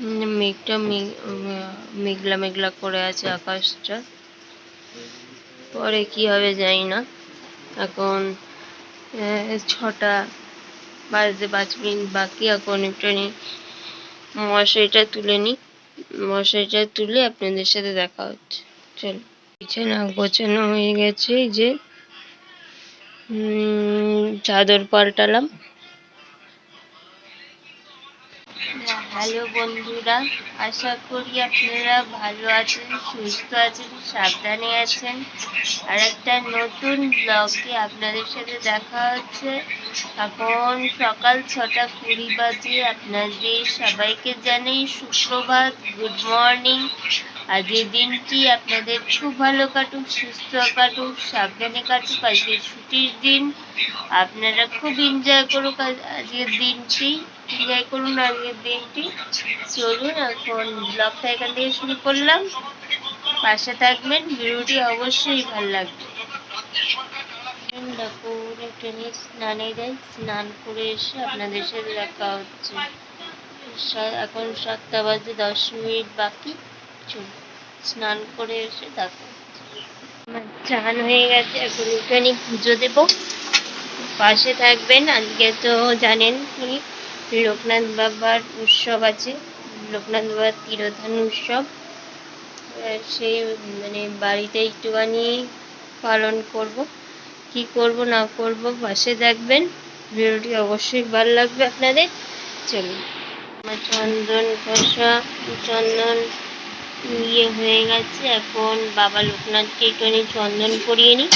উম, মেঘটা মেঘ- মেঘলা মেঘলা করে আছে আকাশটা। পরে কি হবে জানি না। এখন ছটা বাজতে পাঁচ মিনিট বাকি। এখন একটুখানি মশারিটা তুলে নিই। মশারিটা তুলে আপনাদের সাথে দেখা হচ্ছে। চলো। বিছানা গোছানো হয়ে গেছে যে। চাদর পাল্টালাম। হ্যালো বন্ধুরা, আশা করি আপনারা ভালো আছেন, সুস্থ আছেন, সাবধানে আছেন। আর একটা নতুন ব্লগে আপনাদের সাথে দেখা হচ্ছে। এখন সকাল ছটা কুড়ি বাজে, আপনাদের সবাইকে জানাই সুপ্রভাত গুড মর্নিং আজকের দিনটি আপনাদের খুব ভালো কাটুক, সুস্থ কাটুক, সাবধানে কাটুক আজকে ছুটির দিন। আপনারা খুব এনজয় করুক আজ- আজকের দিনটি। এনজয় করুন আজকের দিনটি। চলুন, এখন ব্লগটা এখান থেকে শুরু করলাম। পাশে থাকবেন, ভিডিওটি অবশ্যই ভালো লাগবে। ট্রেনে স্নানে যাই স্নান করে এসে আপনাদের সাথে দেখা হচ্ছে। এখন সাতটা বাজে, দশ মিনিট বাকি। চলুন, স্নান করে এসে দেখা চান হয়ে গেছে, এখন একটুখানি পুজো দেবো। পাশে থাকবেন, আজকে তো জানেন লোকনাথ বাবার উৎসব আছে, লোকনাথ বাবার তিরোধান উৎসব। সেই মানে বাড়িতে একটুখানি পালন করব। কি করব, না করব, পাশে থাকবেন ভিডিওটি অবশ্যই ভালো লাগবে আপনাদের। চলুন। আমার চন্দন ঘষা, চন্দন ইয়ে হয়ে গেছে। এখন বাবা লোকনাথকে একটুখানি চন্দন করিয়ে নিই।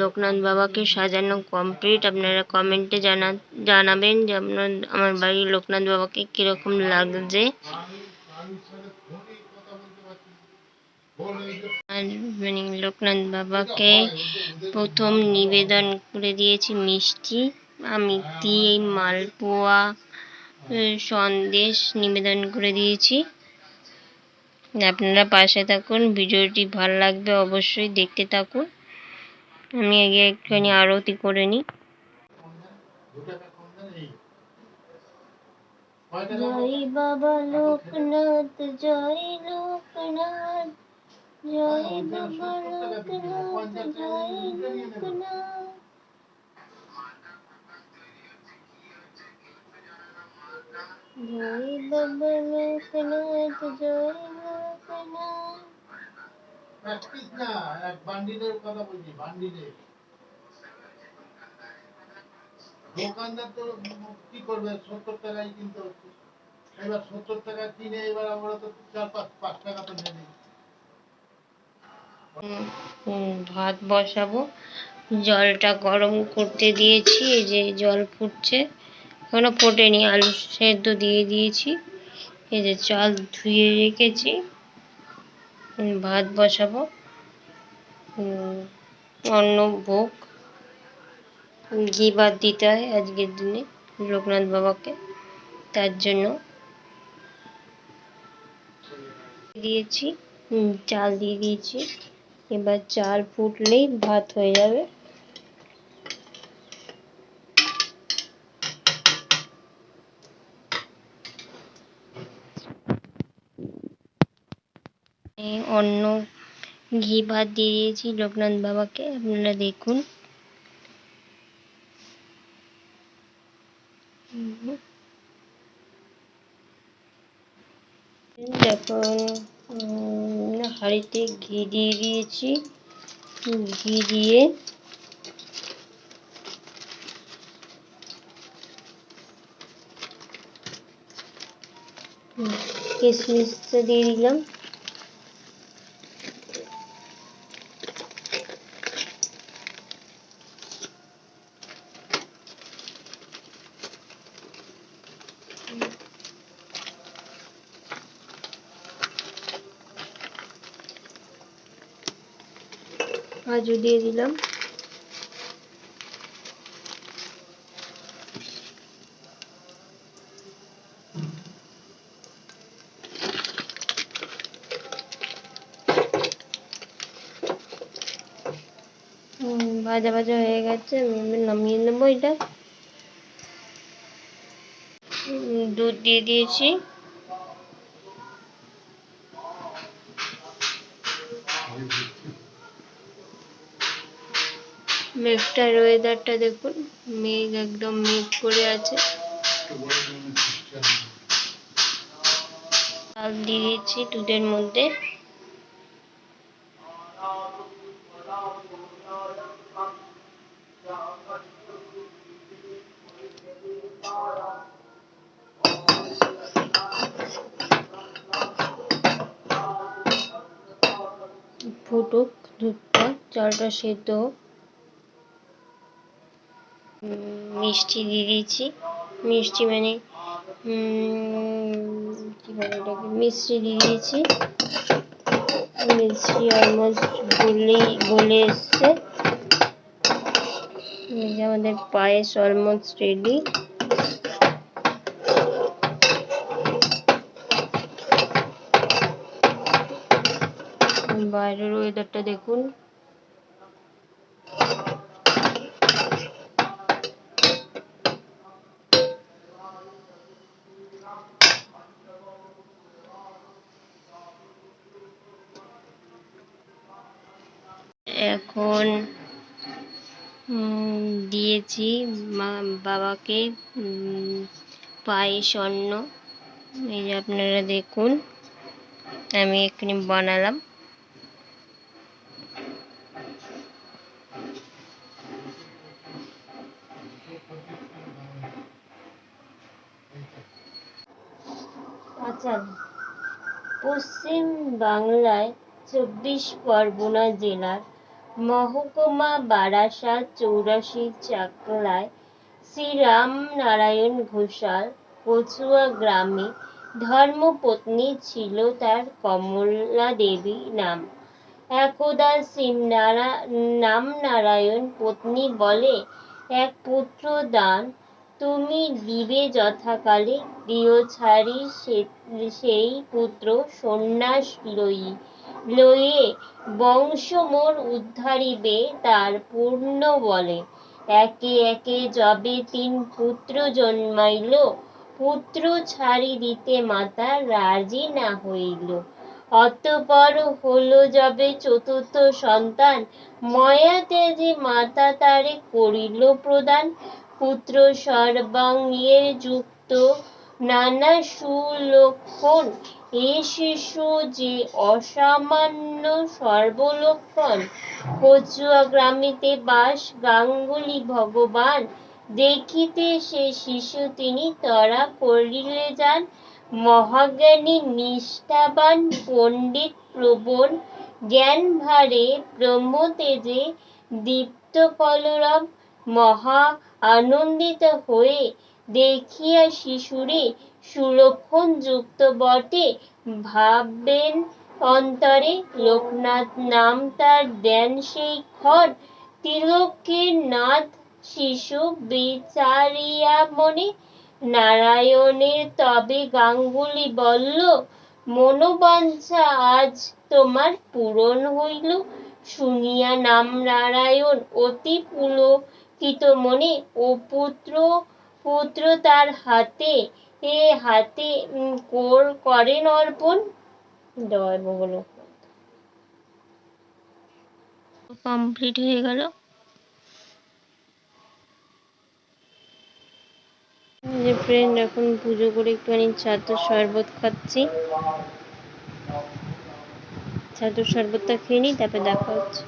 লোকনাথ বাবাকে সাজানো কমপ্লিট আপনারা কমেন্টে জানা জানাবেন যে আপনার আমার বাড়ির লোকনাথ বাবাকে কীরকম লাগছে। মানে লোকনাথ বাবাকে প্রথম নিবেদন করে দিয়েছি মিষ্টি, আমি দিয়ে মালপোয়া সন্দেশ নিবেদন করে দিয়েছি। আপনারা পাশে থাকুন, ভিডিওটি ভালো লাগবে অবশ্যই দেখতে থাকুন। আমি আগে একটুখানি আরতি করে নিই। জয় বাবা লোকনাথ, জয় লোকনাথ, জয় বাবা লোকনাথ, জয় লোকনাথ। জয় লোকনাথ জয় প্র্যাকটিস না, এক বান্ডিলের কথা বলছি বান্ডিলের দোকানদার তো কি করবে? সত্তর টাকায় কিনতে হচ্ছে। এবার সত্তর টাকা কিনে এবার আমরা তো চার পাঁচ পাঁচ টাকা তো নেবে ভাত বসাবো। জলটা গরম করতে দিয়েছি যে জল ফুটছে। এখনও ফোটেনি, আলু সেদ্ধ দিয়ে দিয়েছি। এই যে চাল ধুয়ে রেখেছি। ভাত বসাবো। অন্ন, ভোগ। ঘি ভাত দিতে হয় আজকের দিনে লোকনাথ বাবাকে। তার জন্য দিয়েছি। চাল দিয়ে দিয়েছি। এবার চাল ফুটলেই ভাত হয়ে যাবে। অন্য ঘি ভাত দিয়ে দিয়েছি লোকনাথ বাবাকে, আপনারা দেখুন। এখন হাঁড়িতে ঘি দিয়ে দিয়েছি ঘি দিয়ে কিশমিশটা দিয়ে দিলাম কাজু দিয়ে দিলাম। ভাজা ভাজা হয়ে গেছে আমি নামিয়ে নেব এটা। দুধ দিয়ে দিয়েছি। মেঘটার ওয়েদারটা দেখুন, মেঘ একদম মেঘ করে আছে। দিয়েছি দুধের মধ্যে। ফুটুক দুধটা, চালটা সেদ্ধ হোক। মিষ্টি দিয়ে দিয়েছি। মিষ্টি মানে কি মিষ্টি দিয়ে দিয়েছি। মিষ্টি অলমোস্ট গলেই গলে এসছে। আমাদের পায়েস অলমোস্ট রেডি বাইরের ওয়েদারটা দেখুন। এখন দিয়েছি মা- বাবাকে পায়েস অন্ন এই যে আপনারা দেখুন, আমি এখানে বানালাম। আচ্ছা পশ্চিম বাংলায় চব্বিশ পরগনা জেলার মহকুমা বারাসাত চৌরাশি চাকলায় শ্রীরাম নারায়ণ ঘোষাল কচুয়া গ্রামে ধর্মপত্নী ছিল তার কমলা দেবী নাম। একদা শ্রীনারা নাম নারায়ণ পত্নী বলে, এক পুত্র দান, তুমি দিবে যথাকালে, দিও ছাড়ি সেই পুত্র সন্ন্যাস লই লইয়ে বংশ মোর উদ্ধারিবে তার পূর্ণ বলে। একে একে যবে তিন পুত্র জন্মাইল, পুত্র ছাড়ি দিতে মাতা রাজি না হইল। অতপর হলো যবে চতুর্থ সন্তান ময়া তেজে মাতা তারে করিল প্রদান, পুত্র সর্বাঙ্গে যুক্ত নানা সুলক্ষণ, এ শিশু যে অসামান্য সর্বলক্ষণ। কচুয়া গ্রামেতে বাস, গাঙ্গুলি ভগবান। দেখিতে সে শিশু তিনি তরা করিলে যান। মহাজ্ঞানী, নিষ্ঠাবান, পণ্ডিত, প্রবণ জ্ঞান ভারে ব্রহ্মতেজে দীপ্ত কলরব মহা আনন্দিত হয়ে দেখিয়া শিশুরে সুলক্ষণ যুক্ত বটে। ভাববেন অন্তরে, লোকনাথ নাম তার দেন সেই খর তিলকের নাথ শিশু বিচারিয়া মনে, নারায়ণের তবে গাঙ্গুলি বলল, মনোবাঞ্ছা আজ তোমার পূরণ হইল। শুনিয়া নাম নারায়ণ অতি পুলকিত মনে, ও পুত্র পুত্র তার হাতে, এ হাতে কোর করেন অর্পণ? বগল কমপ্লিট হয়ে গেল। যে ফ্রেন্ড এখন পুজো করে একটুখানি ছাতু শরবত খাচ্ছি। ছাতুর শরবতটা খেয়ে নিই, তারপর দেখা হচ্ছে।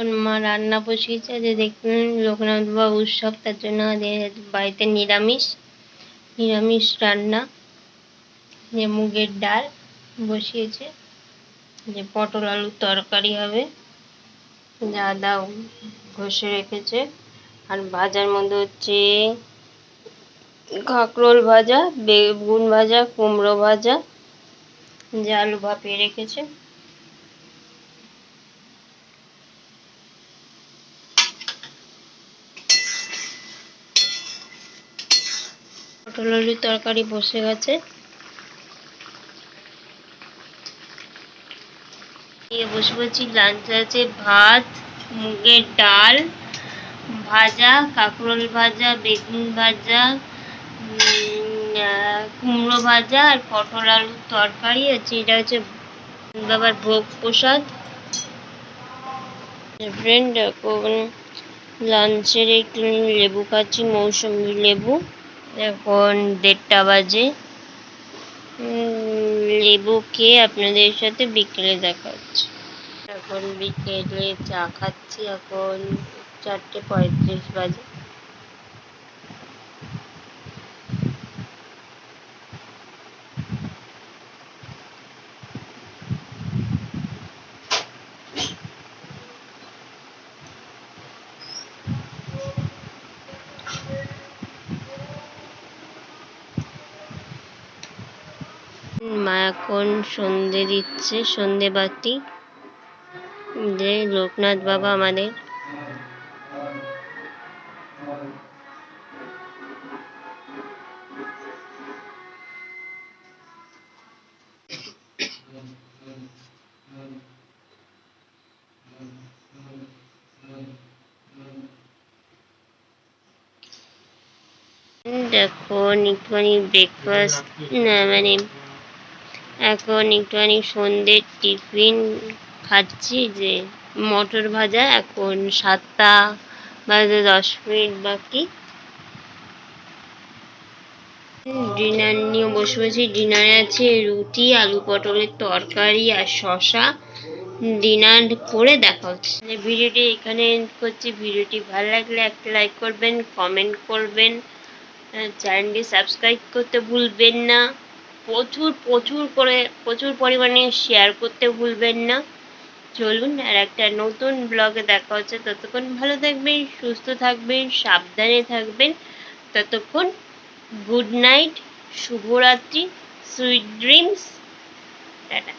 এখন মা রান্না বসিয়েছে যে দেখলেন লোকনাথ বাবা উৎসব, তার জন্য বাড়িতে নিরামিষ নিরামিষ রান্না। যে মুগের ডাল বসিয়েছে, যে পটল আলুর তরকারি হবে, যা আদা ঘষে রেখেছে। আর ভাজার মধ্যে হচ্ছে কাঁকরোল ভাজা, বেগুন ভাজা, কুমড়ো ভাজা, যে আলু ভাপিয়ে রেখেছে। পটল আলুর তরকারি বসে গেছে। বসে বলছি লাঞ্চে আছে ভাত, মুগের ডাল, ভাজা, কাঁকরোল ভাজা, বেগুন ভাজা কুমড়ো ভাজা আর পটল আলুর তরকারি। আছে এটা হচ্ছে বাবার ভোগ প্রসাদ। ফ্রেন্ড লাঞ্চের একটু লেবু খাচ্ছি, মৌসুমি লেবু। এখন দেড়টা বাজে। লেবু খেয়ে আপনাদের সাথে বিকেলে দেখাচ্ছি এখন বিকেলে চা খাচ্ছি, এখন চারটে পঁয়ত্রিশ বাজে মা এখন সন্ধে দিচ্ছে সন্ধে বাতি। যে লোকনাথ বাবা আমাদের। এখন একটুখানি ব্রেকফাস্ট না মানে এখন একটুখানি সন্ধ্যের টিফিন খাচ্ছি যে মটর ভাজা, এখন সাতটা বাজে দশ মিনিট বাকি। ডিনার নিয়ে বসে বসে ডিনারে আছে রুটি, আলু পটলের তরকারি আর শশা ডিনার করে দেখা হচ্ছে। ভিডিওটি এখানে করছি। ভিডিওটি ভালো লাগলে একটা লাইক করবেন কমেন্ট করবেন। চ্যানেলটি সাবস্ক্রাইব করতে ভুলবেন না। প্রচুর প্রচুর করে, প্রচুর পরিমাণে শেয়ার করতে ভুলবেন না। চলুন আর একটা নতুন ব্লগে দেখা হচ্ছে। ততক্ষণ ভালো থাকবেন, সুস্থ থাকবেন, সাবধানে থাকবেন। ততক্ষণ গুড নাইট শুভরাত্রি সুইট ড্রিমস টাটা।